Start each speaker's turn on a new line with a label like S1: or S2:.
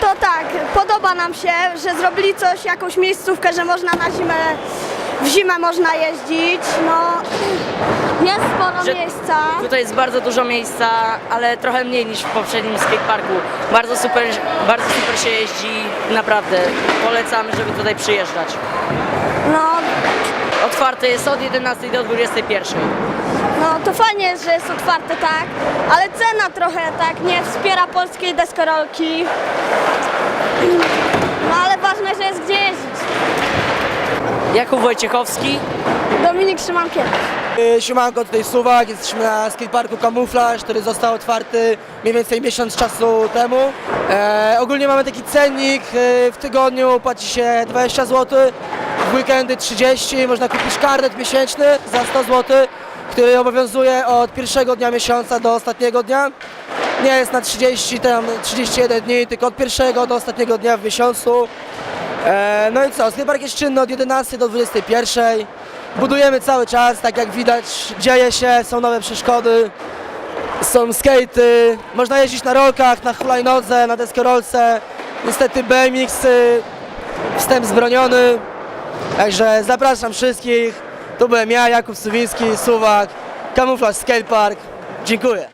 S1: to tak, podoba nam się, że zrobili coś, jakąś miejscówkę, że można na zimę, w zimę można jeździć, no jest sporo
S2: Że-
S1: miejsca.
S2: Tutaj jest bardzo dużo miejsca, ale trochę mniej niż w poprzednim skateparku. Bardzo super, bardzo super się jeździ, naprawdę. Polecamy, żeby tutaj przyjeżdżać.
S1: No,
S2: Otwarte jest od 11 do 21.
S1: no to fajnie jest, że jest otwarte, tak, ale cena trochę tak nie wspiera polskiej deskorolki. No ale ważne, że jest gdzie jeździć.
S2: Jakub Wojciechowski,
S1: Dominik Szymankiewicz.
S3: Y, Siemanko, tutaj Suwak, jesteśmy na skateparku Kamuflaż, który został otwarty mniej więcej miesiąc czasu temu. E, ogólnie mamy taki cennik, e, w tygodniu płaci się 20 zł, w weekendy 30, można kupić karnet miesięczny za 100 zł, który obowiązuje od pierwszego dnia miesiąca do ostatniego dnia. Nie jest na 30, tam 31 dni, tylko od pierwszego do ostatniego dnia w miesiącu. E, no i co, skatepark jest czynny od 11 do 21. Budujemy cały czas, tak jak widać, dzieje się, są nowe przeszkody, są skatey, można jeździć na rolkach, na hulajnodze, na deskorolce. Niestety BMX, y, wstęp zbroniony, także zapraszam wszystkich. Tu byłem ja, Jakub Suwiński, Suwak, Kamuflaż Skatepark. Dziękuję.